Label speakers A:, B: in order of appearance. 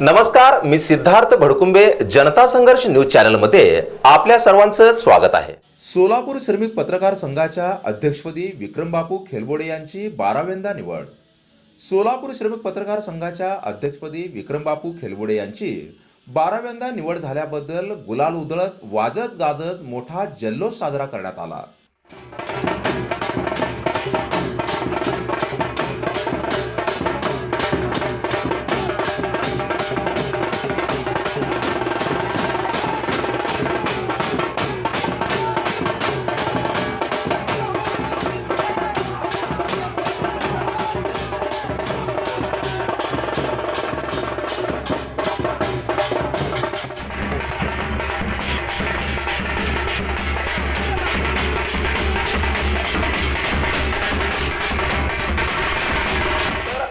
A: नमस्कार मी सिद्धार्थ भडकुंबे जनता संघर्ष न्यूज चॅनलमध्ये आपल्या सर्वांचं स्वागत आहे. सोलापूर श्रमिक पत्रकार संघाच्या अध्यक्षपदी विक्रमबापू खेलबोडे यांची बाराव्यांदा निवड. सोलापूर श्रमिक पत्रकार संघाच्या अध्यक्षपदी विक्रमबापू खेलबोडे यांची बाराव्यांदा निवड झाल्याबद्दल गुलाल उधळत वाजत गाजत मोठा जल्लोष साजरा करण्यात आला.